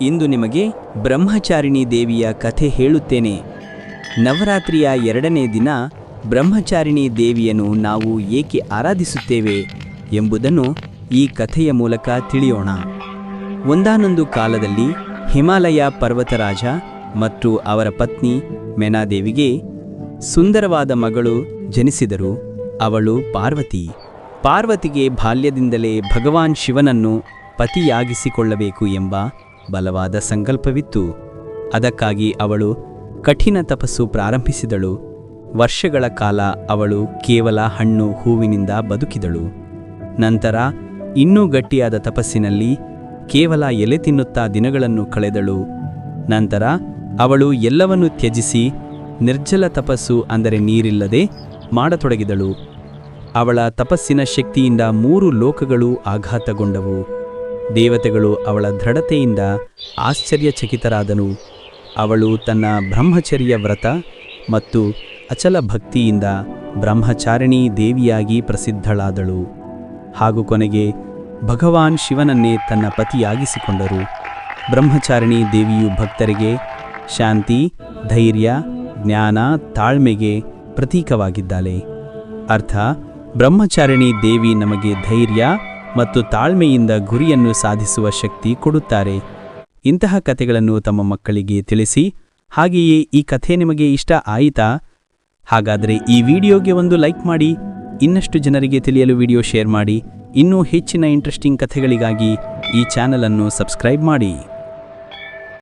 ಇಂದು ನಿಮಗೆ ಬ್ರಹ್ಮಚಾರಿಣಿ ದೇವಿಯ ಕಥೆ ಹೇಳುತ್ತೇನೆ. ನವರಾತ್ರಿಯ ಎರಡನೇ ದಿನ ಬ್ರಹ್ಮಚಾರಿಣಿ ದೇವಿಯನ್ನು ನಾವು ಏಕೆ ಆರಾಧಿಸುತ್ತೇವೆ ಎಂಬುದನ್ನು ಈ ಕಥೆಯ ಮೂಲಕ ತಿಳಿಯೋಣ. ಒಂದಾನೊಂದು ಕಾಲದಲ್ಲಿ ಹಿಮಾಲಯ ಪರ್ವತರಾಜ ಮತ್ತು ಅವರ ಪತ್ನಿ ಮೆನಾದೇವಿಗೆ ಸುಂದರವಾದ ಮಗಳು ಜನಿಸಿದರು. ಅವಳು ಪಾರ್ವತಿ. ಪಾರ್ವತಿಗೆ ಬಾಲ್ಯದಿಂದಲೇ ಭಗವಾನ್ ಶಿವನನ್ನು ಪತಿಯಾಗಿಸಿಕೊಳ್ಳಬೇಕು ಎಂಬ ಬಲವಾದ ಸಂಕಲ್ಪವಿತ್ತು. ಅದಕ್ಕಾಗಿ ಅವಳು ಕಠಿಣ ತಪಸ್ಸು ಪ್ರಾರಂಭಿಸಿದಳು. ವರ್ಷಗಳ ಕಾಲ ಅವಳು ಕೇವಲ ಹಣ್ಣು ಹೂವಿನಿಂದ ಬದುಕಿದಳು. ನಂತರ ಇನ್ನೂ ಗಟ್ಟಿಯಾದ ತಪಸ್ಸಿನಲ್ಲಿ ಕೇವಲ ಎಲೆ ತಿನ್ನುತ್ತಾ ದಿನಗಳನ್ನು ಕಳೆದಳು. ನಂತರ ಅವಳು ಎಲ್ಲವನ್ನೂ ತ್ಯಜಿಸಿ ನಿರ್ಜಲ ತಪಸ್ಸು ಅಂದರೆ ನೀರಿಲ್ಲದೆ ಮಾಡತೊಡಗಿದಳು. ಅವಳ ತಪಸ್ಸಿನ ಶಕ್ತಿಯಿಂದ ಮೂರು ಲೋಕಗಳು ಆಘಾತಗೊಂಡವು. ದೇವತೆಗಳು ಅವಳ ದೃಢತೆಯಿಂದ ಆಶ್ಚರ್ಯಚಕಿತರಾದನು. ಅವಳು ತನ್ನ ಬ್ರಹ್ಮಚರ್ಯ ವ್ರತ ಮತ್ತು ಅಚಲ ಭಕ್ತಿಯಿಂದ ಬ್ರಹ್ಮಚಾರಿಣಿ ದೇವಿಯಾಗಿ ಪ್ರಸಿದ್ಧಳಾದಳು. ಹಾಗೂ ಕೊನೆಗೆ ಭಗವಾನ್ ಶಿವನನ್ನೇ ತನ್ನ ಪತಿಯಾಗಿಸಿಕೊಂಡರು. ಬ್ರಹ್ಮಚಾರಿಣಿ ದೇವಿಯು ಭಕ್ತರಿಗೆ ಶಾಂತಿ, ಧೈರ್ಯ, ಜ್ಞಾನ, ತಾಳ್ಮೆಗೆ ಪ್ರತೀಕವಾಗಿದ್ದಾಳೆ. ಅರ್ಥ, ಬ್ರಹ್ಮಚಾರಿಣಿ ದೇವಿ ನಮಗೆ ಧೈರ್ಯ ಮತ್ತು ತಾಳ್ಮೆಯಿಂದ ಗುರಿಯನ್ನು ಸಾಧಿಸುವ ಶಕ್ತಿ ಕೊಡುತ್ತಾರೆ. ಇಂತಹ ಕಥೆಗಳನ್ನು ತಮ್ಮ ಮಕ್ಕಳಿಗೆ ತಿಳಿಸಿ, ಹಾಗೆಯೇ ಈ ಕಥೆ ನಿಮಗೆ ಇಷ್ಟ ಆಯಿತಾ? ಹಾಗಾದರೆ ಈ ವಿಡಿಯೋಗೆ ಒಂದು ಲೈಕ್ ಮಾಡಿ, ಇನ್ನಷ್ಟು ಜನರಿಗೆ ತಿಳಿಯಲು ವಿಡಿಯೋ ಶೇರ್ ಮಾಡಿ, ಇನ್ನೂ ಹೆಚ್ಚಿನ ಇಂಟ್ರೆಸ್ಟಿಂಗ್ ಕಥೆಗಳಿಗಾಗಿ ಈ ಚಾನಲನ್ನು ಸಬ್ಸ್ಕ್ರೈಬ್ ಮಾಡಿ.